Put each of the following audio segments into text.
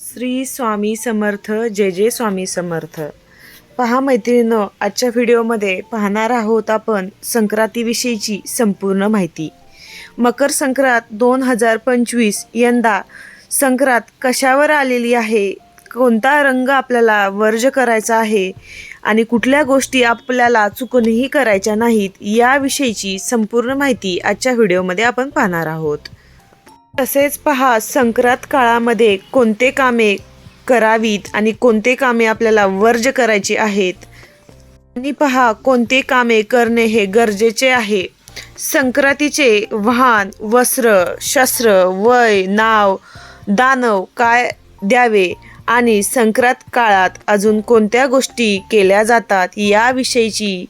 श्री स्वामी समर्थ जय जय स्वामी समर्थ. पहा मैत्रिणीनं आजच्या व्हिडिओमध्ये पाहणार आहोत आपण संक्रांतीविषयीची संपूर्ण माहिती. मकर संक्रांत दोन हजार पंचवीस यंदा संक्रांत कशावर आलेली आहे? कोणता रंग आपल्याला वर्ज करायचा आहे? आणि कुठल्या गोष्टी आपल्याला चुकूनही करायच्या नाहीत? याविषयीची संपूर्ण माहिती आजच्या व्हिडिओमध्ये आपण पाहणार आहोत. तसेच पहा संक्रांत काळामध्ये कोणते कामे करावीत आणि कोणते कामे आपल्याला वर्ज करायची आहेत? आणि पहा कोणते कामे करणे हे गरजेचे आहे? संक्रांतीचे वाहन वस्त्र शस्त्र वय नाव दानव काय द्यावे? आणि संक्रांत काळात अजून कोणत्या गोष्टी केल्या जातात याविषयीची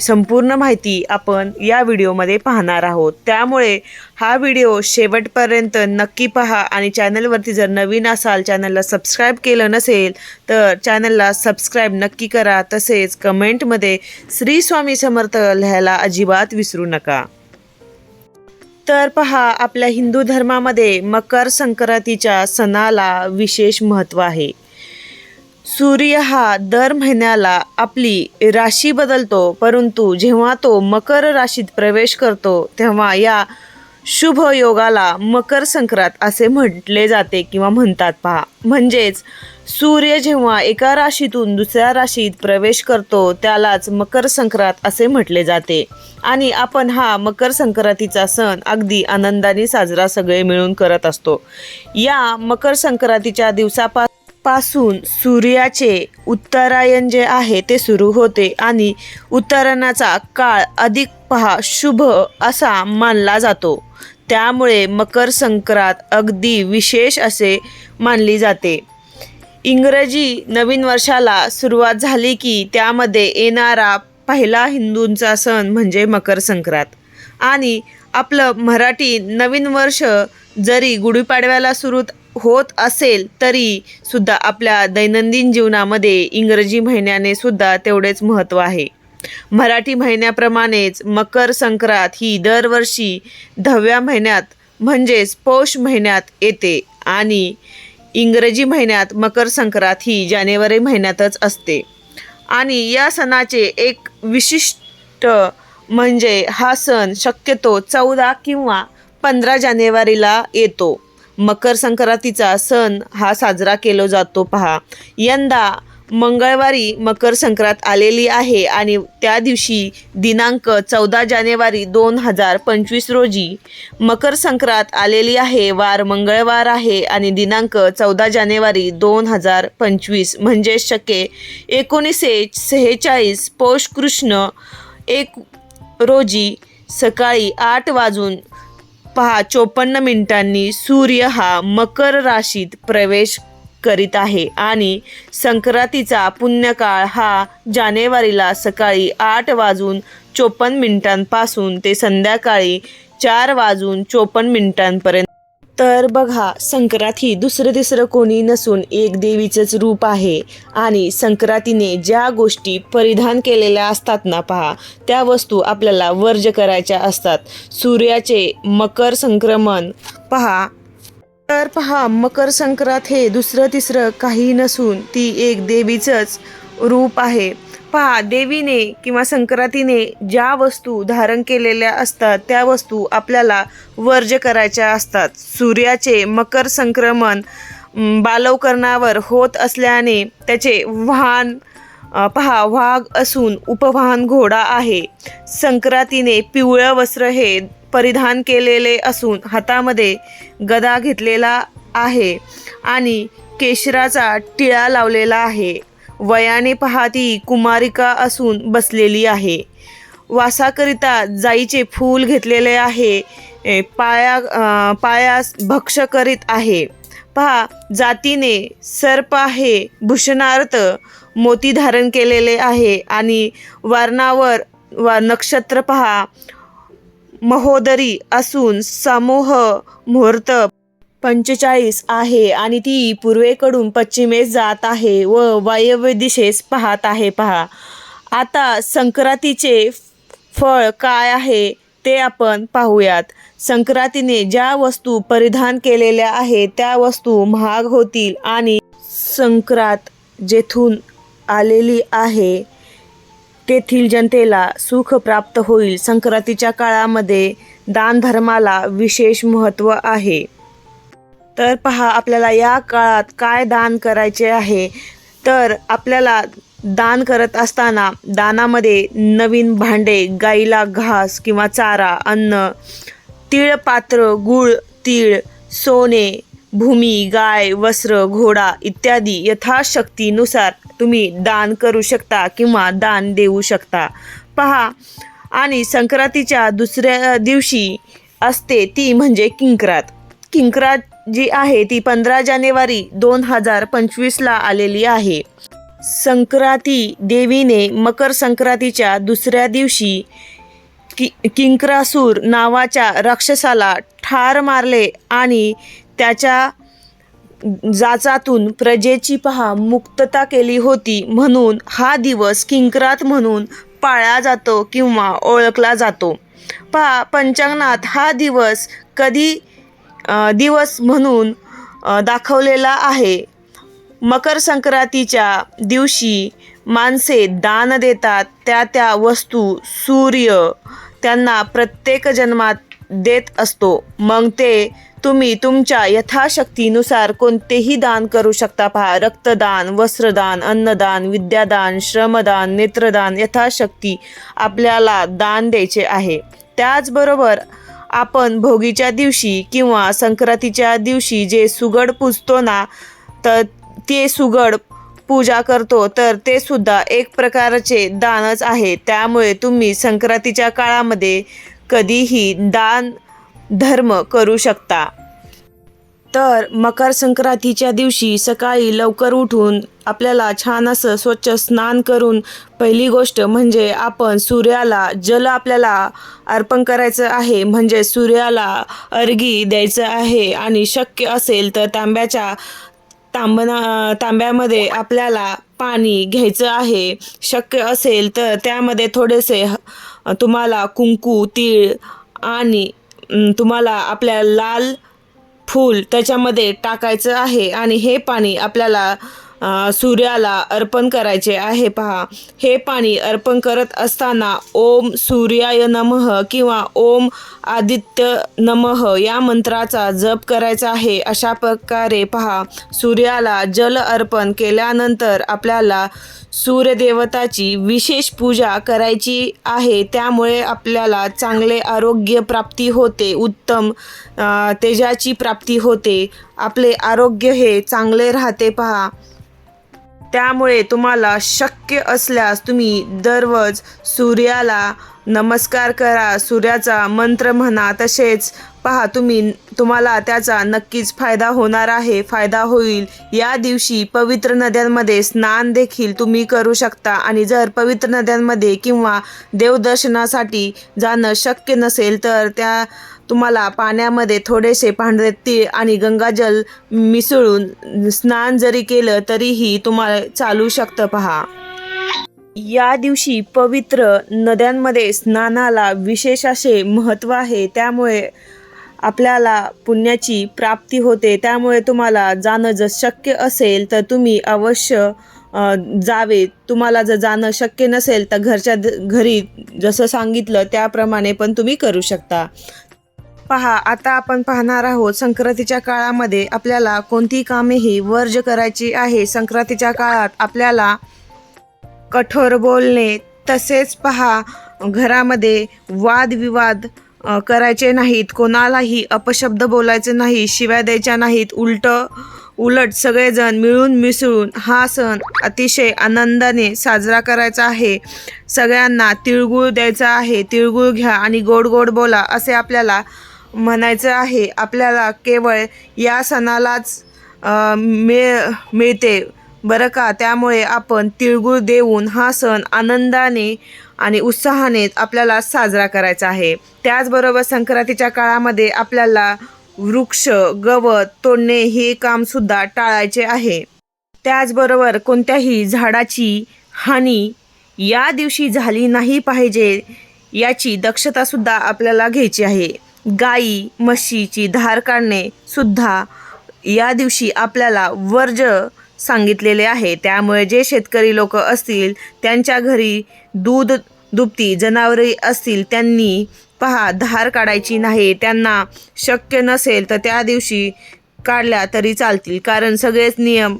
संपूर्ण माहिती आपण या व्हिडिओमध्ये पाहणार आहोत. त्यामुळे हा व्हिडिओ शेवटपर्यंत नक्की पहा आणि चॅनलवरती जर नवीन असाल चॅनलला सबस्क्राईब केलं नसेल तर चॅनलला सबस्क्राईब नक्की करा. तसेच कमेंटमध्ये श्री स्वामी समर्थ लिहायला अजिबात विसरू नका. तर पहा आपल्या हिंदू धर्मामध्ये मकर संक्रांतीच्या सणाला विशेष महत्त्व आहे. सूर्य हा दर महिन्याला आपली राशी बदलतो परंतु जेव्हा तो मकर राशीत प्रवेश करतो तेव्हा या शुभ योगाला मकर संक्रांत असे म्हटले जाते किंवा म्हणतात पहा. म्हणजेच सूर्य जेव्हा एका राशीतून दुसऱ्या राशीत प्रवेश करतो त्यालाच मकर संक्रांत असे म्हटले जाते. आणि आपण हा मकर संक्रांतीचा सण अगदी आनंदाने साजरा सगळे मिळून करत असतो. या मकर संक्रांतीच्या दिवसापासून सूर्याचे उत्तरायण जे आहे ते सुरू होते आणि उत्तरायणाचा काळ अधिक पहा शुभ असा मानला जातो. त्यामुळे मकर संक्रांत अगदी विशेष असे मानली जाते. इंग्रजी नवीन वर्षाला सुरुवात झाली की त्यामध्ये येणारा पहिला हिंदूंचा सण म्हणजे मकर संक्रांत. आणि आपलं मराठी नवीन वर्ष जरी गुढीपाडव्याला सुरू होत असेल तरी सुद्धा आपल्या दैनंदिन जीवनामध्ये इंग्रजी महिन्याने सुद्धा तेवढेच महत्त्व आहे. मराठी महिन्याप्रमाणेच मकर संक्रांत ही दरवर्षी दहाव्या महिन्यात म्हणजेच पौष महिन्यात येते आणि इंग्रजी महिन्यात मकर संक्रांत ही जानेवारी महिन्यातच असते. आणि या सणाचे एक विशिष्ट म्हणजे हा सण शक्यतो चौदा किंवा पंधरा जानेवारीला येतो. मकर संक्रांतीचा सण हा साजरा केला जातो पहा. यंदा मंगळवारी मकर संक्रांत आलेली आहे आणि त्या दिवशी दिनांक चौदा जानेवारी दोन हजार पंचवीस रोजी मकर संक्रांत आलेली आहे वार मंगळवार आहे आणि दिनांक चौदा जानेवारी दोन हजार पंचवीस. म्हणजे शके एकोणीसशे सेहेचाळीस पौष कृष्ण एक रोजी सकाळी आठ वाजून पहा चोपन्न मिनिटांनी सूर्य हा मकर राशीत प्रवेश करीत आहे. आणि संक्रांतीचा पुण्यकाळ हा जानेवारीला सकाळी आठ वाजून चोपन्न मिनिटांपासून ते संध्याकाळी चार वाजून चोपन्न मिनिटांपर्यंत. तर बघा संक्रांत ही दुसरं तिसरं कोणी नसून एक देवीचंच रूप आहे. आणि संक्रांतीने ज्या गोष्टी परिधान केलेल्या असतात ना पहा त्या वस्तू आपल्याला वर्ज करायच्या असतात. सूर्याचे मकर संक्रमण पहा तर पहा मकर संक्रांत हे दुसरं तिसरं काही नसून ती एक देवीचंच रूप आहे. पहा देवीने किंवा संक्रांतीने ज्या वस्तू धारण केलेल्या असतात त्या वस्तू आपल्याला वर्ज करायच्या असतात. सूर्याचे मकर संक्रमण बालवकरणावर होत असल्याने त्याचे वाहन पहा वाघ असून उपवाहन घोडा आहे. संक्रांतीने पिवळं वस्त्र हे परिधान केलेले असून हातामध्ये गदा घेतलेला आहे आणि केशराचा टिळा लावलेला आहे. वयाने पहा ती कुमारिका असून बसलेली आहे. वासाकरिता जाईचे फूल घेतलेले आहे. पाया पायास भक्ष करीत आहे. पहा जातीने सर्प आहे भूषणार्थ मोती धारण केलेले आहे आणि वर्णावर वा नक्षत्र पहा महोदरी असून समूह मुहूर्त पंचेचाळीस आहे आणि ती पूर्वेकडून पश्चिमेस जात आहे व वायव्य दिशेस पाहत आहे. पहा. आता संक्रांतीचे फळ काय आहे ते आपण पाहूयात. संक्रांतीने ज्या वस्तू परिधान केलेल्या आहेत त्या वस्तू महाग होतील आणि संक्रांत जेथून आलेली आहे. तेथील जनतेला सुख प्राप्त होईल. संक्रांतीच्या काळामध्ये दानधर्माला विशेष महत्त्व आहे. तर पहा आपल्याला या काळात काय दान करायचे आहे? तर आपल्याला दान करत असताना दानामध्ये नवीन भांडे गाईला घास किंवा चारा अन्न तीळ पात्र गुळ तीळ सोने भूमी गाय वस्त्र घोडा इत्यादी यथाशक्तीनुसार तुम्ही दान करू शकता किंवा दान देऊ शकता. पहा आणि संक्रांतीच्या दुसऱ्या दिवशी असते ती म्हणजे किंक्रात. किंक्रात जी आहे ती पंधरा जानेवारी दोन हजार पंचवीसला आलेली आहे. संक्रांती देवीने मकर संक्रांतीच्या दुसऱ्या दिवशी कि किंक्रासूर नावाच्या राक्षसाला ठार मारले आणि त्याच्या जाचातून प्रजेची पहा मुक्तता केली होती म्हणून हा दिवस किंकरात म्हणून पाळला जातो किंवा ओळखला जातो. पहा पंचांगणात हा दिवस कधी दिवस म्हणून दाखवलेला आहे. मकर संक्रांतीच्या दिवशी माणसे दान देतात त्या त्या वस्तू सूर्य त्यांना प्रत्येक जन्मात देत असतो. मग ते तुम्ही तुमच्या यथाशक्तीनुसार कोणतेही दान करू शकता पहा. रक्तदान वस्त्रदान अन्नदान विद्यादान श्रमदान नेत्रदान यथाशक्ती आपल्याला दान द्यायचे आहे. त्याचबरोबर आपण भोगीच्या दिवशी किंवा संक्रांतीच्या दिवशी जे सुगड पुजतो ना तर ते सुगड पूजा करतो तर ते सुद्धा एक प्रकारचे दानच आहे. त्यामुळे तुम्ही संक्रांतीच्या काळामध्ये कधीही दान धर्म करू शकता. तर मकर संक्रांतीच्या दिवशी सकाळी लवकर उठून आपल्याला छान असं स्वच्छ स्नान करून पहिली गोष्ट म्हणजे आपण सूर्याला जल आपल्याला अर्पण करायचं आहे. म्हणजे सूर्याला अर्घी द्यायचं आहे आणि शक्य असेल तर तांब्याच्या तांबना तांब्यामध्ये आपल्याला पाणी घ्यायचं आहे. शक्य असेल तर त्यामध्ये थोडेसे ह- तुम्हाला कुंकू तीळ आणि तुम्हाला आपल्या लाल फूल त्याच्यामध्ये टाकायचं आहे आणि हे पाणी आपल्याला सूर्याला अर्पण करायचे आहे. पहा हे पाणी अर्पण करत असताना ओम सूर्याय नमः किंवा ओम आदित्य नमः या मंत्राचा जप करायचा आहे. अशा प्रकारे पहा सूर्याला जल अर्पण केल्यानंतर आपल्याला सूर्यदेवताची विशेष पूजा करायची आहे. त्यामुळे आपल्याला चांगले आरोग्य प्राप्ती होते उत्तम तेजाची प्राप्ती होते. आपले आरोग्य हे चांगले राहते. पहा त्यामुळे तुम्हाला शक्य असल्यास तुम्ही दररोज सूर्याला नमस्कार करा. सूर्याचा मंत्र म्हणा तसेच पहा तुम्ही तुम्हाला त्याचा नक्कीच फायदा होणार आहे. फायदा होईल. या दिवशी पवित्र नद्यांमध्ये स्नान देखील तुम्ही करू शकता. आणि जर पवित्र नद्यांमध्ये किंवा देवदर्शनासाठी जाणं शक्य नसेल तर त्या तुम्हाला पाण्यामध्ये थोडेसे पांढरे तीळ आणि गंगाजल मिसळून स्नान जरी केलं तरीही तुम्हाला चालू शकतं पहा. या दिवशी पवित्र नद्यांमध्ये स्नानाला विशेष असे महत्त्व आहे. त्यामुळे आपल्याला पुण्याची प्राप्ती होते. त्यामुळे तुम्हाला जाणं जर शक्य असेल तर तुम्ही अवश्य जावे. तुम्हाला जर जाणं शक्य नसेल तर घरच्या द- घरी जसं सांगितलं त्याप्रमाणे पण तुम्ही करू शकता. पहा आता आपण पाहणार आहोत संक्रांतीच्या काळामध्ये आपल्याला कोणती कामेही वर्ज करायची आहे. संक्रांतीच्या काळात आपल्याला कठोर बोलणे तसेच पहा घरामध्ये वादविवाद करायचे नाहीत. कोणालाही अपशब्द बोलायचे नाही शिव्या द्यायच्या नाहीत. उलट उलट सगळेजण मिळून मिसळून हा सण अतिशय आनंदाने साजरा करायचा आहे. सगळ्यांना तिळगुळ द्यायचा आहे. तिळगुळ घ्या आणि गोड गोड बोला असे आपल्याला म्हणायचं आहे आपल्याला केवळ या सणालाच मिळ मिळते. बरं का? त्यामुळे आपण तिळगुळ देऊन हा सण आनंदाने आणि उत्साहाने आपल्याला साजरा करायचा आहे. त्याचबरोबर संक्रांतीच्या काळामध्ये आपल्याला वृक्ष गवत तोडणे हे कामसुद्धा टाळायचे आहे. त्याचबरोबर कोणत्याही झाडाची हानी या दिवशी झाली नाही पाहिजे याची दक्षतासुद्धा आपल्याला घ्यायची आहे. गाई म्हशीची धार काढणे सुद्धा या दिवशी आपल्याला वर्ज सांगितलेले आहे. त्यामुळे जे शेतकरी लोक असतील त्यांच्या घरी दूध दुभती जनावरे असतील त्यांनी पहा धार काढायची नाही. त्यांना शक्य नसेल तर त्या दिवशी काढल्या तरी चालतील. कारण सगळेच नियम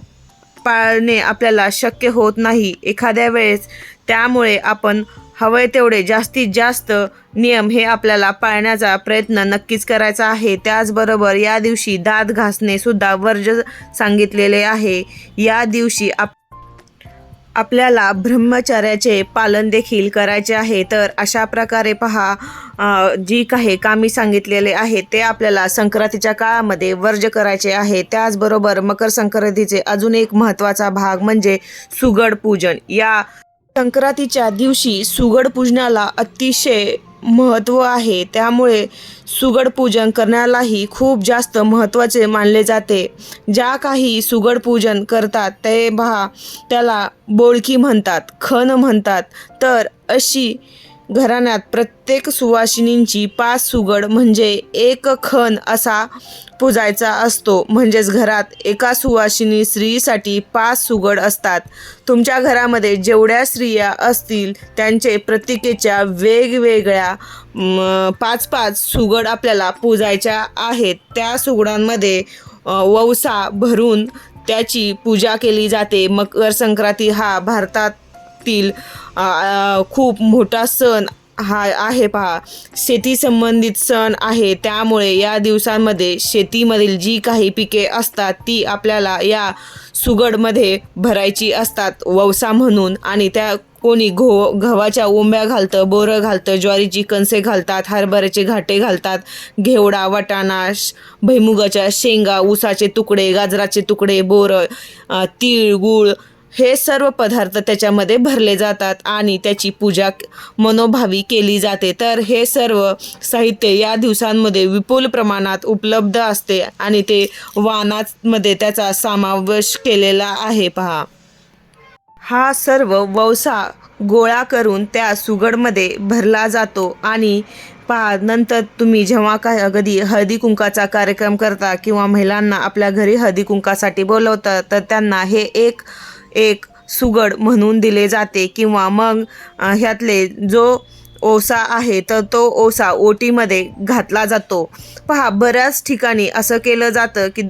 पाळणे आपल्याला शक्य होत नाही. एखाद्या वेळेस त्यामुळे आपण हवे तेवढे जास्तीत जास्त नियम हे आपल्याला पाळण्याचा प्रयत्न नक्कीच करायचा आहे. त्याचबरोबर या दिवशी दात घासणे सुद्धा वर्ज सांगितलेले आहे. या दिवशी आप आपल्याला ब्रह्मचर्याचे पालन देखील करायचे आहे. तर अशा प्रकारे पहा जी काही कामी सांगितलेले आहे ते आपल्याला संक्रांतीच्या काळामध्ये वर्ज करायचे आहे. त्याचबरोबर मकर संक्रांतीचे अजून एक महत्त्वाचा भाग म्हणजे सुगड पूजन. या संक्रांतीच्या दिवशी सुगड पूजनाला अतिशय महत्त्व आहे. त्यामुळे सुगड पूजन करण्यालाही खूप जास्त महत्त्वाचे मानले जाते. ज्या काही सुगड पूजन करतात ते भा त्याला बोळकी म्हणतात खण म्हणतात. तर अशी घराण्यात प्रत्येक सुवासिनींची पाच सुगड म्हणजे एक खण असा पुजायचा असतो. म्हणजेच घरात एका सुवासिनी स्त्रीसाठी पाच सुगड असतात. तुमच्या घरामध्ये जेवढ्या स्त्रिया असतील त्यांचे प्रत्येकेच्या वेगवेगळ्या पाच पाच सुगड आपल्याला पूजायच्या आहेत. त्या सुगडांमध्ये वौसा भरून त्याची पूजा केली जाते. मकर संक्रांती हा भारतात असतील खूप मोठा सण हा आहे पहा. शेती संबंधित सण आहे. त्यामुळे या दिवसांमध्ये शेतीमधील जी काही पिके असतात ती आपल्याला या सुगडमध्ये भरायची असतात. ववसा म्हणून आणि त्या कोणी घो गव्हाच्या ओंब्या घालतं बोरं घालतं ज्वारीची कणसे घालतात हरभऱ्याचे घाटे घालतात घेवडा वटाणा भैमुगाच्या भुईमुगाच्या शेंगा ऊसाचे तुकडे गाजराचे तुकडे बोरं तीळ गूळ हे सर्व पदार्थ त्याच्यामध्ये भरले जातात आणि त्याची पूजा मनोभावी केली जाते. तर हे सर्व साहित्य या दिवसांमध्ये विपुल प्रमाणात उपलब्ध असते आणि ते वानामध्ये त्याचा समावेश केलेला आहे. पहा. हा सर्व वौसा गोळा करून त्या सुगडमध्ये भरला जातो आणि पहा नंतर तुम्ही जेव्हा काय कधी हळदी कुंकाचा कार्यक्रम करता किंवा महिलांना आपल्या घरी हळदी कुंकासाठी बोलवता तर त्यांना हे एक एक सुगड म्हणून दिले जाते किंवा मग ह्यातले जो ओसा आहे तर तो ओसा ओटीमध्ये घातला जातो. पहा बऱ्याच ठिकाणी असं केलं जातं की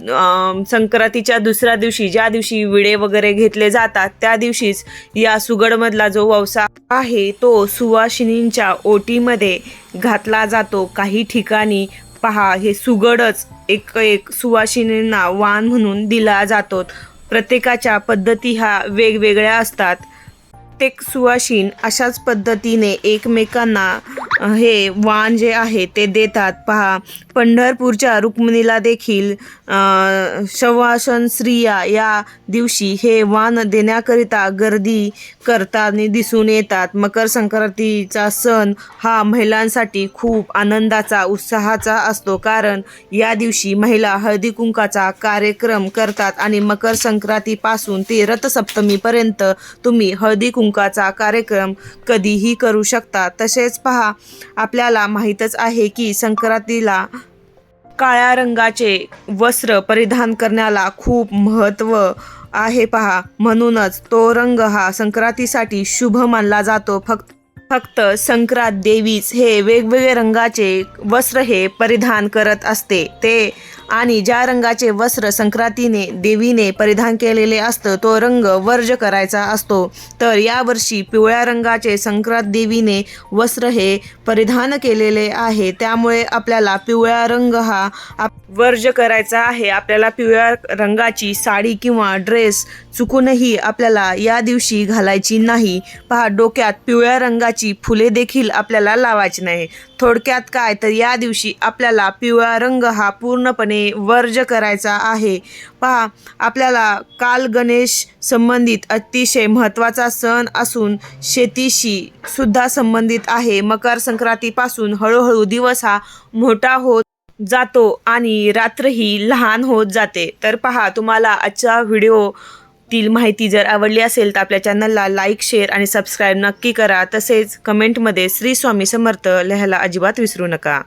संक्रांतीच्या दुसऱ्या दिवशी ज्या दिवशी विडे वगैरे घेतले जातात त्या दिवशीच या सुगडमधला जो ववसा आहे तो सुवासिनींच्या ओटीमध्ये घातला जातो. काही ठिकाणी पहा हे सुगडच एक एक सुवासिनींना वाण म्हणून दिला जातो. प्रत्येकाच्या पद्धती ह्या वेगवेगळ्या असतात. प्रत्येक सुवासीन अशाच पद्धतीने एकमेकांना हे वाण जे आहे ते देतात. पहा पंढरपूरच्या रुक्मिणीला देखील शवासन स्त्रिया या दिवशी हे वाण देण्याकरिता गर्दी करताना दिसून येतात. मकर संक्रांतीचा सण हा महिलांसाठी खूप आनंदाचा उत्साहाचा असतो. कारण या दिवशी महिला हळदी कुंकाचा कार्यक्रम करतात आणि मकर संक्रांतीपासून ते रथसप्तमीपर्यंत तुम्ही हळदी कुंकाचा कार्यक्रम कधीही करू शकता. तसेच पहा आपल्याला माहीतच आहे की संक्रांतीला काळ्या रंगाचे वस्त्र परिधान करण्याला खूप महत्त्व आहे पहा. म्हणूनच तो रंग हा संक्रांतीसाठी शुभ मानला जातो. फक्त फक्त संक्रांत देवीच हे वेगवेगळे रंगाचे वस्त्र हे परिधान करत असते. ते आणि ज्या रंगाचे वस्त्र संक्रांतीने देवीने परिधान केलेले असतं तो रंग वर्ज करायचा असतो. तर यावर्षी पिवळ्या रंगाचे संक्रांत देवीने वस्त्र हे परिधान केलेले आहे. त्यामुळे आपल्याला पिवळा रंग हा आप- वर्ज करायचा आहे. आपल्याला पिवळ्या रंगाची साडी किंवा ड्रेस चुकूनही आपल्याला या दिवशी घालायची नाही. पहा डोक्यात पिवळ्या रंगाची फुले देखील आपल्याला लावायची नाही. थोडक्यात काय? तर या दिवशी आपल्याला पिवळा रंग हा पूर्णपणे वर्ज करायचा आहे. पहा आपल्याला काल गणेश संबंधित अतिशय महत्त्वाचा सण असून शेतीशी सुद्धा संबंधित आहे. मकर संक्रांतीपासून हळूहळू दिवस हा मोठा होत जातो आणि रात्रही लहान होत जाते. तर पहा तुम्हाला आजचा व्हिडिओ तील माहिती जर आवडली असेल तर आपल्या चॅनलला लाईक शेअर आणि सबस्क्राईब नक्की करा. तसेच कमेंटमध्ये श्री स्वामी समर्थ लिहायला अजिबात विसरू नका.